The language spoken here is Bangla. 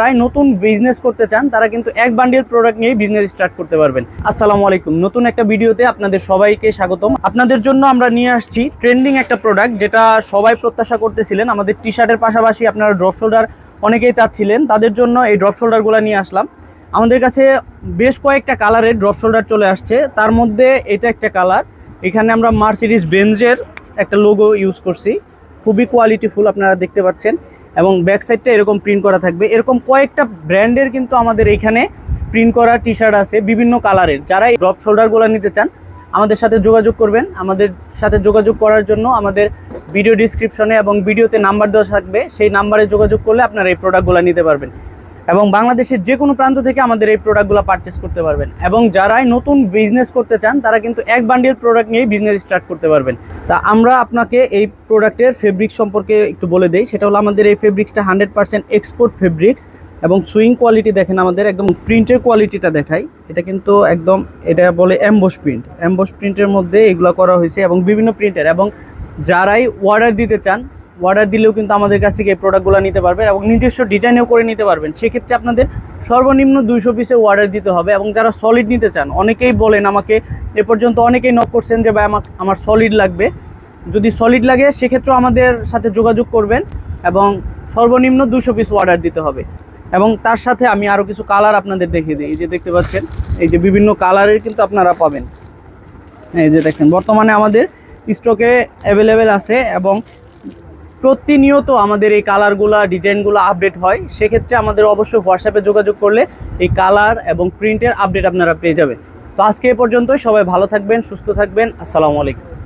তাই নতুন বিজনেস করতে চান, তারা কিন্তু এক বান্ডিল প্রোডাক্ট নিয়ে বিজনেস স্টার্ট করতে পারবেন। আসসালামু আলাইকুম। নতুন একটা ভিডিওতে আপনাদের সবাইকে স্বাগতম। আপনাদের জন্য আমরা নিয়ে আসছি ট্রেন্ডিং একটা প্রোডাক্ট যেটা সবাই প্রত্যাশা করতেছিলেন। আমাদের টি শার্টের পাশাপাশি আপনারা ড্রপ শোল্ডার অনেকেই চাচ্ছিলেন। তাদের জন্য এই ড্রপ শোল্ডারগুলো নিয়ে আসলাম। আমাদের কাছে বেশ কয়েকটা কালারের ড্রপ শোল্ডার চলে আসছে। তার মধ্যে এটা একটা কালার। এখানে আমরা মার্সিডিস বেঞ্জের একটা লোগো ইউজ করছি। খুবই কোয়ালিটিফুল আপনারা দেখতে পাচ্ছেন। এবং ব্যাক সাইডটা এরকম প্রিন্ট করা থাকবে। এরকম কয়েকটা ব্র্যান্ডের কিন্তু আমাদের এখানে প্রিন্ট করা টি শার্ট আছে, বিভিন্ন কালারের যারা এই ড্রপ শোল্ডারগুলো নিতে চান, আমাদের সাথে যোগাযোগ করবেন। আমাদের সাথে যোগাযোগ করার জন্য আমাদের ভিডিও ডিসক্রিপশনে এবং ভিডিওতে নাম্বার দেওয়া থাকবে। সেই নাম্বারে যোগাযোগ করলে আপনারা এই প্রোডাক্টগুলো নিতে পারবেন। এবং বাংলাদেশের যে কোনো প্রান্ত থেকে আমাদের এই প্রোডাক্টগুলো পারচেস করতে পারবেন। এবং যারাই নতুন বিজনেস করতে চান, তারা কিন্তু এক বান্ডিল প্রোডাক্ট নিয়েই বিজনেস স্টার্ট করতে পারবেন। তা আমরা আপনাকে এই প্রোডাক্টের ফেব্রিক সম্পর্কে একটু বলে দেই। সেটা হলো আমাদের এই ফেব্রিক্সটা হান্ড্রেড পার্সেন্ট এক্সপোর্ট ফেব্রিক্স এবং সুইং কোয়ালিটি দেখেন, আমাদের একদম প্রিন্টের কোয়ালিটিটা দেখাই। এটা কিন্তু একদম, এটা বলে অ্যাম্বোস প্রিন্ট অ্যাম্বোস প্রিন্টের মধ্যে এগুলো করা হয়েছে এবং বিভিন্ন প্রিন্টের এবং যারাই অর্ডার দিতে চান অর্ডার দিলেও কিন্তু আমাদের কাছ থেকে এই প্রোডাক্টগুলো নিতে পারবেন এবং নিজস্ব ডিজাইনেও করে নিতে পারবেন। সেক্ষেত্রে আপনাদের সর্বনিম্ন দুইশো পিসের অর্ডার দিতে হবে এবং যারা সলিড নিতে চান, অনেকেই বলেন আমাকে, এ পর্যন্ত অনেকেই নক করছেন যে, ভাই, আমার আমার সলিড লাগবে। যদি সলিড লাগে, সেক্ষেত্রেও আমাদের সাথে যোগাযোগ করবেন এবং সর্বনিম্ন দুশো পিস অর্ডার দিতে হবে। এবং তার সাথে আমি আরও কিছু কালার আপনাদের দেখিয়ে দিই। এই যে দেখতে পাচ্ছেন, এই যে বিভিন্ন কালারের কিন্তু আপনারা পাবেন। এই যে দেখেন, বর্তমানে আমাদের স্টকে অ্যাভেলেবেল আছে এবং প্রতিনিয়ত আমাদের এই কালারগুলো, ডিজাইনগুলো আপডেট হয়। সেক্ষেত্রে আমাদের অবশ্যই হোয়াটসঅ্যাপে যোগাযোগ করলে এই কালার এবং প্রিন্টের আপডেট আপনারা পেয়ে যাবেন। তো আজকে এ পর্যন্তই। সবাই ভালো থাকবেন, সুস্থ থাকবেন। আসসালামু আলাইকুম।